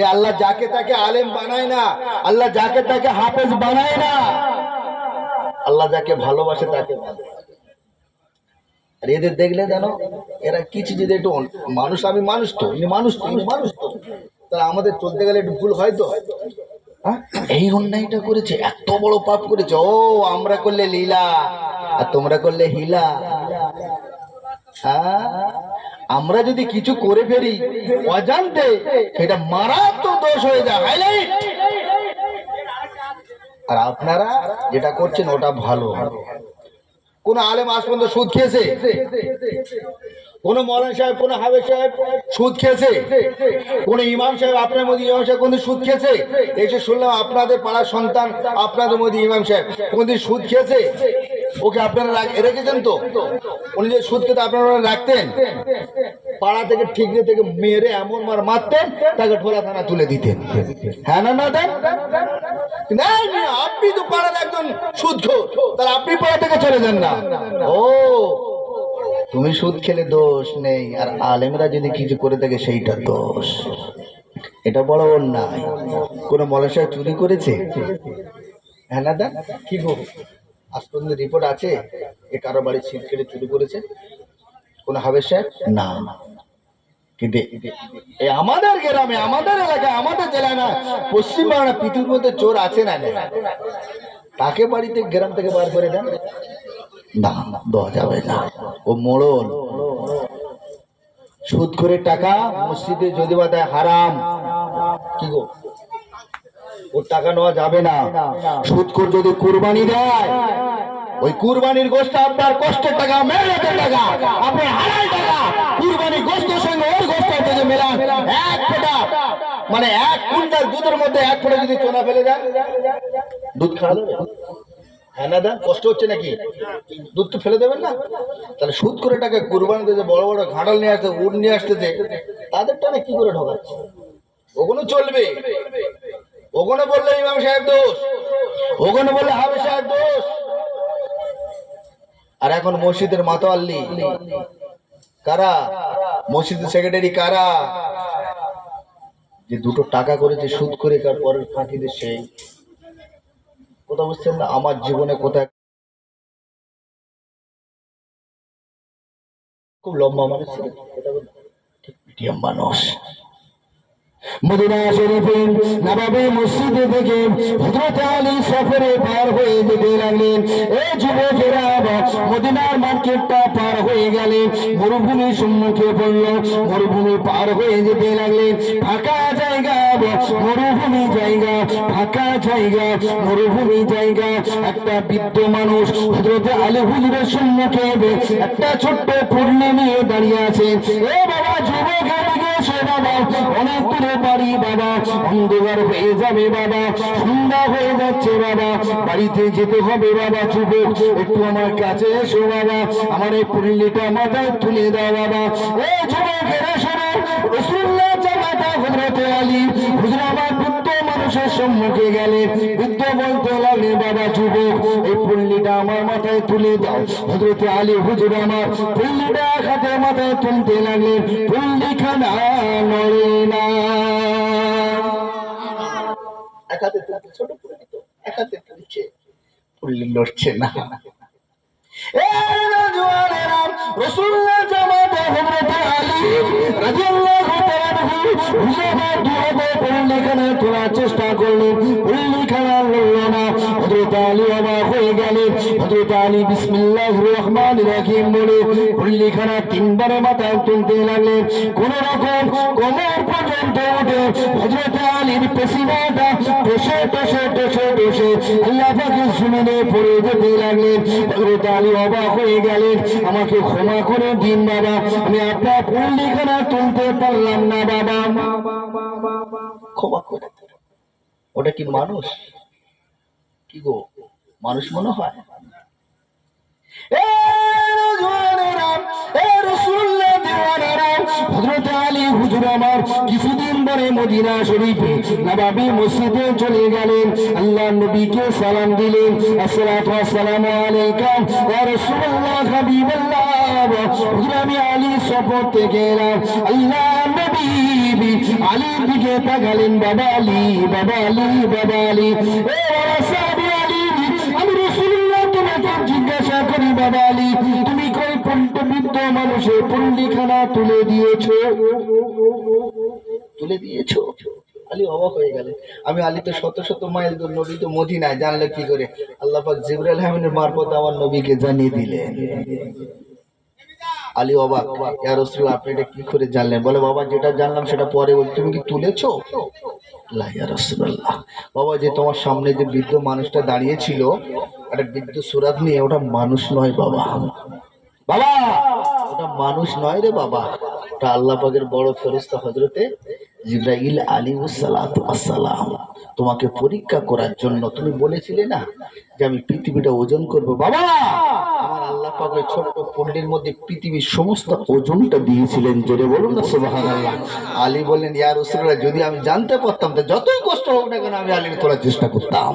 এ আল্লাহ যাকে তাকে আলেম বানায় না, আল্লাহ যাকে তাকে হাফেজ বানায় না, আল্লাহ যাকে ভালোবাসে তাকে আর এদের দেখলে জানো, এরা কিছু যদি একটু মানুষ আমি মানুষ তো মানুষ তো মানুষ তো। তা আমাদের চলতে গেলে একটু ভুল হয় তো? হ্যাঁ? এই অন্যায়টা করেছে, এত বড় পাপ করেছে। ও, আমরা করলে লীলা, আর তোমরা করলে হিলা। হ্যাঁ? আমরা যদি কিছু করে ফেলি, অজান্তে সেটা মারাত্মক দোষ হয়ে যায়। হাইলাইট আর আপনারা যেটা করছেন, ওটা ভালো। কোন আলেম আজ পর্যন্ত সুদ খেয়েছে? কোন মৌলান সাহেব, কোন হাবেজ সাহেব সুদ খেয়েছে? কোন ইমাম সাহেব, আপনার মধ্যে ইমাম সাহেব কোনদিন সুদ খেয়েছে? এসে শুনলাম আপনাদের পাড়ার সন্তান আপনাদের মধ্যে ইমাম সাহেব কোনদিন সুদ খেয়েছে? ওকে আপনারা রাখ- রেখেছেন তো? উনি যে সুদকে তো আপনারা রাখতেন। পাড়া থেকে ঠিকরে থেকে মেরে এমন মার মারতেন, তাকে ঢোলা থানা তুলে দিতেন। হ্যাঁ না না দেন। আপনি তো পাড়ার একজন সুদখোর, তাহলে আপনি পাড়া থেকে চলে যান না। ও, তুমি সুদ খেলে দোষ নেই, আর আলেমরা যদি কিছু করে থাকে, সেইটা দোষ। এটা বড় অন্যায়। কোন মলাশয় চুরি করেছে? হ্যাঁ না দা কি গো আজ পর্যন্ত রিপোর্ট আছে, এ কারও বাড়ি ছিট কেটে চুরি করেছে? কোনো হাবের সাহেব? না কিন্তু এই আমাদের গ্রামে, আমাদের এলাকায়, আমাদের জেলায় না পশ্চিমবাংলা পৃথিবীর মধ্যে চোর আছে না? তাকে বাড়িতে গ্রাম থেকে বার করে দেন? না দেওয়া যাবে না। ও মোড়ল। সুদ করে টাকা, মসজিদে যদি বা হারাম। কি গো? ওর টাকা নেওয়া যাবে না। সুদ করে যদি কুরবানি দেয় ওই কুরবানির গোষ্ঠ আপনার কষ্টের টাকা মেহনতের টাকা আপনার হারাই টাকা কুরবানি গোষ্ঠের সঙ্গে ওর গোষ্ঠ যদি মেলান। এক ফোঁটা মানে এক কুইন্টাল দুধের মধ্যে এক ফোঁটা যদি চোনা ফেলে দেন দুধ খাওয়া হ্যাঁ না দা কষ্ট হচ্ছে নাকি? দুধ তো ফেলে দেবেন না। তাহলে সুদ করে টাকা কুরবানিতে যে বড় বড় ঘাটাল নিয়ে আসতে উট নিয়ে আসতেছে তাদের টানে কি করে ঢোকাচ্ছে? ওগুলো চলবে। ওখানে বললে ইমাম সাহেব দোষ? ওখানে বললে হাবে সাহেব দোষ? আর এখন মসজিদের মাতোয়াল্লি কারা? মসজিদের সেক্রেটারি কারা? যে দুটো টাকা করেছে সুদ করে কার পরের ফাঁকিদের সেই। কথা বুঝছেন না? আমার জীবনে কোথায় খুব লম্বা মানুষ ছিল। মানুষ। মদিনা শরীফে নবাবে মসজিদে থেকে হযরত আলী সফরে পার হয়ে যেতে লাগলেন। এই যুবকেরা মদিনার মার্কেটটা পার হয়ে গেলে মরুভূমির সম্মুখে পড়ল, মরুভূমি পার হয়ে যেতে লাগলেন। ফাঁকা জায়গা মরুভূমি জায়গা, ফাঁকা জায়গা, মরুভূমি জায়গা। একটা বৃদ্ধ মানুষ হযরত আলী হুজুরের সম্মুখে একটা ছোট্ট পূর্ণি নিয়ে দাঁড়িয়ে আছে এ বাবা যুবক এসো বাবা অনেক দূরে বাড়ি বাবা অন্ধকার হয়ে যাবে বাবা সন্ধ্যা হয়ে যাচ্ছে বাবা বাড়িতে যেতে হবে বাবা যুবক একটু আমার কাছে এসো বাবা আমার এই পুরলিটা মাথায় তুলে দাও বাবা ও যুবকেরা শোনো রসুল্লাহ জামাতা হজরত আলী হুজরাবাদ মানুষের সম্মুখে গেলে বৃদ্ধ বলতে লাগলে বাবা যুবক, এই পুল্লিটা আমার মাথায় তুলে দাও। হজরতে আলী হুজুর আমার পুল্লিটা হাতে মাথায় তুলতে লাগলেন, পুল্লিখানা নড়ে না। ছোট জামাতে হযরতে আলী হুজুরের দুহাতে পল্লীখানা তোলার চেষ্টা করলেন পল্লীখানা লড়ল না। হযরত আলী অবাক হয়ে হযরত আলী রহমানির রহিম বলে তিনবার মাথায় তুলতে লাগলেন। কোন রকম কোমর পর্যন্ত উঠে হযরত আলীর জমিনে পড়ে যেতে লাগলেন। হযরত আলী অবাক হয়ে গেলেন। আমাকে ক্ষমা করে দিন বাবা, আমি আপনার পল্লীখানা তুলতে পারলাম না বাবা। ক্ষমা করে। ওটা কি মানুষ? কি গো, মানুষ মনে হয়? কিছুদিন পরে মদিনা শরীফে নবাবী মসজিদে চলে গেলেন। আল্লাহ নবীকে সালাম দিলেন। আসসালাতু শপথ থেকে আল্লাহ নবী বিবি আলীর দিকে তাকালেন বাবা আলী বাবা আলী আলী বাবা সাহাবী আলী, আমি রসুল্লাহ তোমাকে জিজ্ঞাসা করি বাবা আলী তুমি কই পণ্ডিত মানুষের পণ্ডিখানা তুলে দিয়েছ? তুলে দিয়েছ? আলী অবাক হয়ে গেলেন। আমি আলী তো শত শত মাইল দূর, নবী তো মদিনায়, জানলে কি করে? আল্লাহ পাক জিবরাইল হামিনের মারফত আমার নবীকে জানিয়ে দিলেন। আলী অবাক ইয়া রাসূলুল্লাহ, আপনি এটা কি করে জানলেন? বলে, বাবা, যেটা জানলাম সেটা পরে বল। তুমি কি তুলেছো? বাবা, যে তোমার সামনে যে বৃদ্ধ মানুষটা দাঁড়িয়েছিল, একটা বৃদ্ধ সুরাত নিয়ে, ওটা মানুষ নয়, বাবা। বাবা, ওটা মানুষ নয় রে, বাবা। ওটা আল্লাহ পাকের বড় ফেরেশতা হযরতে জিব্রাইল আসসালাম তোমাকে পরীক্ষা করার জন্য, তুমি বলেছিলে না যে আমি পৃথিবীটা ওজন করব। বাবা আল্লাহ ছোট্ট পল্লীর মধ্যে পৃথিবীর সমস্ত ওজনটা দিয়েছিলেন। জোরে বলুন না, সুবহানাল্লাহ। আলী বললেন, ইয়া রাসূলুল্লাহ, যদি আমি জানতে পারতাম, তো যতই কষ্ট হোক না কেন আমি আলীর তোলার চেষ্টা করতাম।